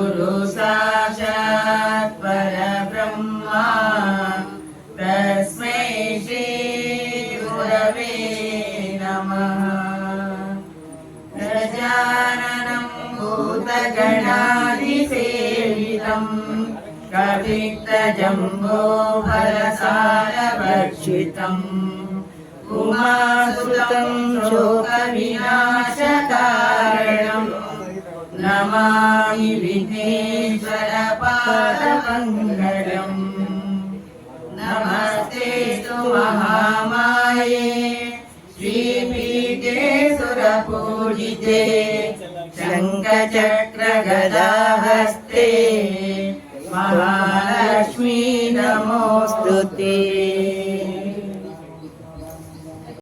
गुरु साक्षात् परब्रह्मा तस्मै श्री गुरवे नमः गजाननं भूतगणादिसेवितम् कविक्तजम्बो फलसारभक्षितम् उमासुतं शोकविनाशकारणम् विघ्नेश्वरपादमङ्गलम् नमस्ते तु महामाये। श्रीपीठे सुरपूजिते शङ्खचक्रगदाहस्ते। महालक्ष्मी नमोऽस्तु ते